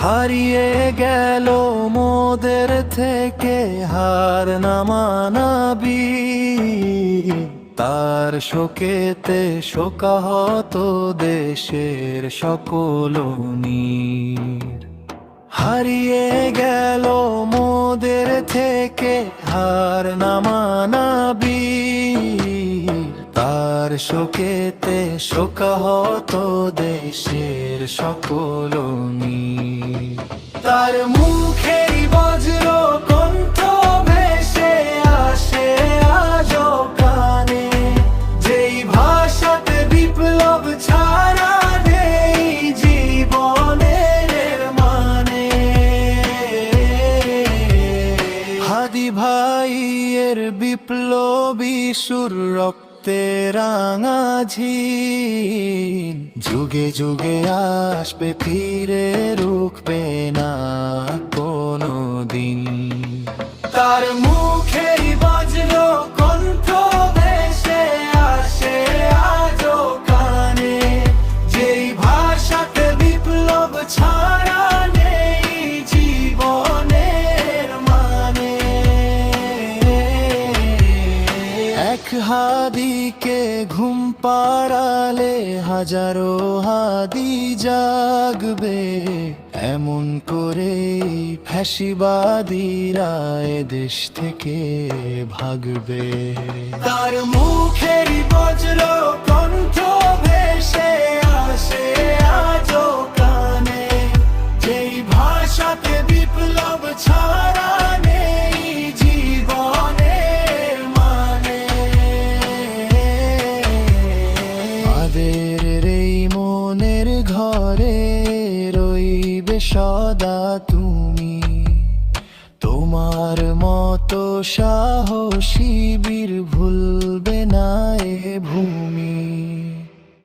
হারিয়ে গেল মোদের থেকে হার নামানাবি তার শোকেতে শোকাহত দেশের সকল হারিয়ে গেল মোদের থেকে হার নামানাবি তার শোকেতে শোকাহত দেশের সকল। তার মুখেই বিপ্লব ছাড়া নেই জীবনের মানে। হাদি ভাইয়ের বিপ্লবী সুর রক্তে রাঙা ঝিল। যুগে যুগে আসবে, ফিরে রুখবে না কোনো দিন তার মুখেই এক হাদিকে ঘুম পাড়ালে হাজারো হাদি জাগবে। এমন করে ফ্যাসিবাদীরা দেশ থেকে ভাগবে। তার মুখের বজ্র ঘরে রইবে সদা তুমি। তোমার মতো সাহসী বীর ভুলবে না এ ভূমি।